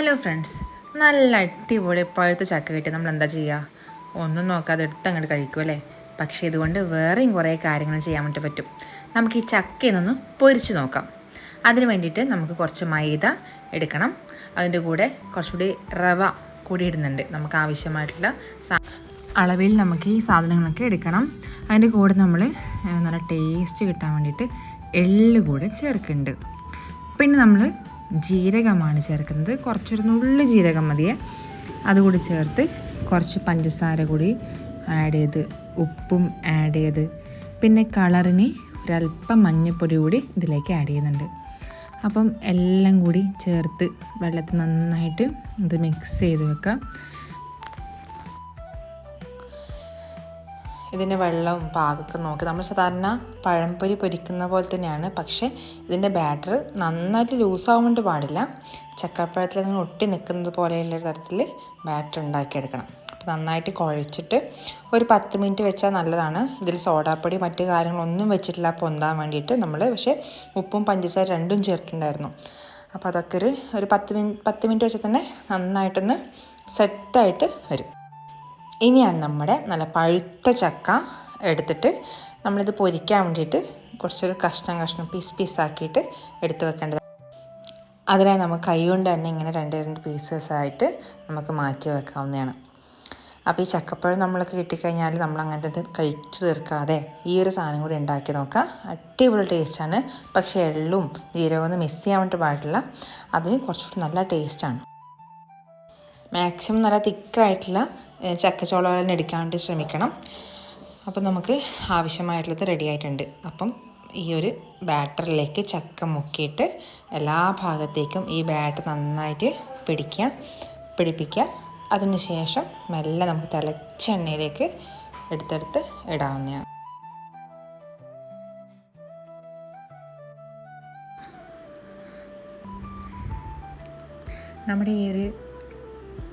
Hello friends നല്ല അടിപൊളി പഴുത്ത ചക്ക കിട്ടി. നമ്മൾ എന്താ ചെയ്യുക ഒന്നും നോക്കാതെ എടുത്ത് അങ്ങോട്ട് കഴിക്കും അല്ലേ? പക്ഷേ ഇതുകൊണ്ട് വേറെയും കുറേ കാര്യങ്ങൾ ചെയ്യാൻ വേണ്ടി പറ്റും. നമുക്ക് ഈ ചക്കയെന്നൊന്ന് പൊരിച്ച് നോക്കാം. അതിന് വേണ്ടിയിട്ട് നമുക്ക് കുറച്ച് മൈദ എടുക്കണം. അതിന്റെ കൂടെ കുറച്ചുകൂടി റവ കൂടി ഇടുന്നുണ്ട്. നമുക്ക് ആവശ്യമായിട്ടുള്ള അളവിൽ നമുക്ക് ഈ സാധനങ്ങളൊക്കെ എടുക്കണം. അതിന്റെ കൂടെ നമ്മൾ നല്ല ടേസ്റ്റ് കിട്ടാൻ വേണ്ടിയിട്ട് എള്ള് കൂടെ ചേർക്കുന്നുണ്ട്. പിന്നെ നമ്മൾ ജീരകമാണ് ചേർക്കുന്നത്. കുറച്ചൊരു നുള്ളു ജീരകം മതിയെ. അതുകൂടി ചേർത്ത് കുറച്ച് പഞ്ചസാര കൂടി ആഡ് ചെയ്ത് ഉപ്പും ആഡ് ചെയ്ത് പിന്നെ കളറിന് ഒരല്പം മഞ്ഞൾപ്പൊടി കൂടി ഇതിലേക്ക് ആഡ് ചെയ്യുന്നുണ്ട്. അപ്പം എല്ലാം കൂടി ചേർത്ത് വെള്ളത്തിൽ നന്നായിട്ട് ഇത് മിക്സ് ചെയ്ത് വെക്കാം. ഇതിന്റെ വെള്ളവും പാകമൊക്കെ നോക്കി. നമ്മൾ സാധാരണ പഴംപൊരി പൊരിക്കുന്ന പോലെ തന്നെയാണ്. പക്ഷേ ഇതിന്റെ ബാറ്റർ നന്നായിട്ട് ലൂസാവാൻ വേണ്ടി പാടില്ല. ചക്കപ്പഴത്തിൽ നിങ്ങൾ ഒട്ടി നിൽക്കുന്നത് പോലെയുള്ള തരത്തിൽ ബാറ്റർ ഉണ്ടാക്കിയെടുക്കണം. അപ്പോൾ നന്നായിട്ട് കുഴച്ചിട്ട് ഒരു പത്ത് മിനിറ്റ് വെച്ചാൽ നല്ലതാണ്. ഇതിൽ സോഡാപ്പൊടി മറ്റു കാര്യങ്ങളൊന്നും വെച്ചിട്ടില്ല. പൊന്താൻ വേണ്ടിയിട്ട് നമ്മൾ പക്ഷേ ഉപ്പും പഞ്ചസാര രണ്ടും ചേർത്തിട്ടുണ്ടായിരുന്നു. അപ്പോൾ അതൊക്കെ ഒരു ഒരു പത്ത് മിനിറ്റ് പത്ത് മിനിറ്റ് വെച്ചാൽ തന്നെ നന്നായിട്ടൊന്ന് സെറ്റായിട്ട് വരും. ഇനിയാണ് നമ്മുടെ നല്ല പഴുത്ത ചക്ക എടുത്തിട്ട് നമ്മളിത് പൊരിക്കാൻ വേണ്ടിയിട്ട് കുറച്ചൊരു കഷ്ണം കഷ്ണം പീസ് പീസാക്കിയിട്ട് എടുത്ത് വെക്കേണ്ടത്. അതിനായി നമുക്ക് കൈ കൊണ്ട് തന്നെ ഇങ്ങനെ രണ്ട് രണ്ട് പീസസ് ആയിട്ട് നമുക്ക് മാറ്റി വെക്കാവുന്നതാണ്. അപ്പോൾ ഈ ചക്കപ്പഴം നമ്മളൊക്കെ കിട്ടിക്കഴിഞ്ഞാൽ നമ്മൾ അങ്ങനത്തെ കഴിച്ചു തീർക്കാതെ ഈ ഒരു സാധനം കൂടി ഉണ്ടാക്കി നോക്കാം. അടിപൊളി ടേസ്റ്റാണ് പക്ഷേ എള്ളും ജീരകവും ഒന്നും മിസ് ചെയ്യാൻ വേണ്ടി പാടില്ല. അതിന് കുറച്ചുകൂടി നല്ല ടേസ്റ്റാണ് മാക്സിമം നല്ല തിക്കായിട്ടുള്ള ചക്കച്ചോളം തന്നെ എടുക്കാണ്ട് ശ്രമിക്കണം. അപ്പം നമുക്ക് ആവശ്യമായിട്ടുള്ളത് റെഡി ആയിട്ടുണ്ട്. അപ്പം ഈ ഒരു ബാറ്ററിലേക്ക് ചക്ക മുക്കിയിട്ട് എല്ലാ ഭാഗത്തേക്കും ഈ ബാറ്റർ നന്നായിട്ട് പിടിക്കുക പിടിപ്പിക്കുക. അതിനുശേഷം മെല്ലെ നമുക്ക് തിളച്ച എണ്ണയിലേക്ക് എടുത്തെടുത്ത് ഇടാവുന്നതാണ്. നമ്മുടെ ഈ ഒരു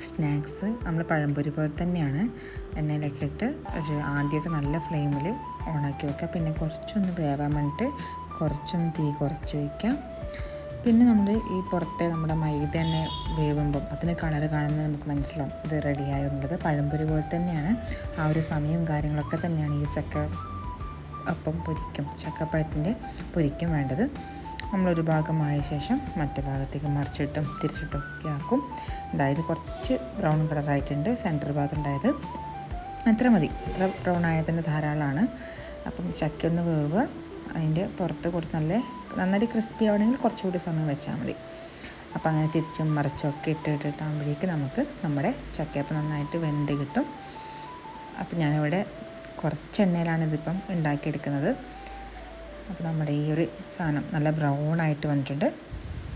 സ്നാക്സ് നമ്മൾ പഴംപൊരി പോലെ തന്നെയാണ്. എണ്ണയിലൊക്കെ ഇട്ട് ഒരു ആദ്യമൊക്കെ നല്ല ഫ്ലെയിമിൽ ഓണാക്കി വെക്കുക. പിന്നെ കുറച്ചൊന്ന് വേവാൻ വേണ്ടിയിട്ട് കുറച്ചൊന്ന് തീ കുറച്ച് വയ്ക്കാം പിന്നെ നമ്മൾ ഈ പുറത്തെ നമ്മുടെ മൈദ തന്നെ വേവുമ്പം അതിന് കളർ കാണുന്നത് നമുക്ക് മനസ്സിലാവും. ഇത് റെഡിയായുള്ളത് പഴംപൊരി പോലെ തന്നെയാണ്. ആ ഒരു സമയവും കാര്യങ്ങളൊക്കെ തന്നെയാണ് ഈ ചക്ക അപ്പം പൊരിക്കും ചക്കപ്പഴത്തിന്റെ പൊരിക്കും വേണ്ടത്. നമ്മളൊരു ഭാഗമായ ശേഷം മറ്റു ഭാഗത്തേക്ക് മറിച്ചിട്ടും തിരിച്ചിട്ടും ഒക്കെ ആക്കും. അതായത് കുറച്ച് ബ്രൗൺ കളറായിട്ടുണ്ട് സെന്റർ ഭാഗത്ത് ഉണ്ടായത്. അത്ര മതി. ഇത്ര ബ്രൗൺ ആയാൽ തന്നെ ധാരാളമാണ്. അപ്പം ചക്ക ഒന്ന് വേവുക. അതിന്റെ പുറത്ത് കൊടുത്ത് നല്ല നന്നായിട്ട് ക്രിസ്പി ആവണമെങ്കിൽ കുറച്ചുകൂടി സമയം വെച്ചാൽ മതി. അപ്പോൾ അങ്ങനെ തിരിച്ചും മറിച്ചും ഒക്കെ ഇട്ട് ഇട്ടിട്ടാകുമ്പോഴേക്ക് നമുക്ക് നമ്മുടെ ചക്കയപ്പം നന്നായിട്ട് വെന്ത് കിട്ടും. അപ്പം ഞാനിവിടെ കുറച്ച് എണ്ണയിലാണ് ഇതിപ്പം ഉണ്ടാക്കിയെടുക്കുന്നത്. അപ്പോൾ നമ്മുടെ ഈ ഒരു സാധനം നല്ല ബ്രൗൺ ആയിട്ട് വന്നിട്ടുണ്ട്.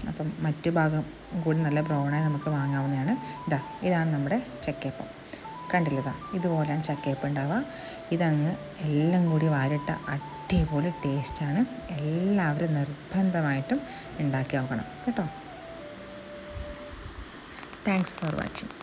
അപ്പം മറ്റു ഭാഗം കൂടി നല്ല ബ്രൗണായി നമുക്ക് വാങ്ങാവുന്നതാണ്. ഇതാ ഇതാണ് നമ്മുടെ ചക്കയപ്പം. കണ്ടില്ലതാ ഇതുപോലെയാണ് ചക്കയപ്പം ഉണ്ടാവുക. ഇതങ്ങ് എല്ലാം കൂടി വാരിട്ട അടിപൊളി ടേസ്റ്റാണ് എല്ലാവരും നിർബന്ധമായിട്ടും ഉണ്ടാക്കി നോക്കണം. കേട്ടോ. Thanks for watching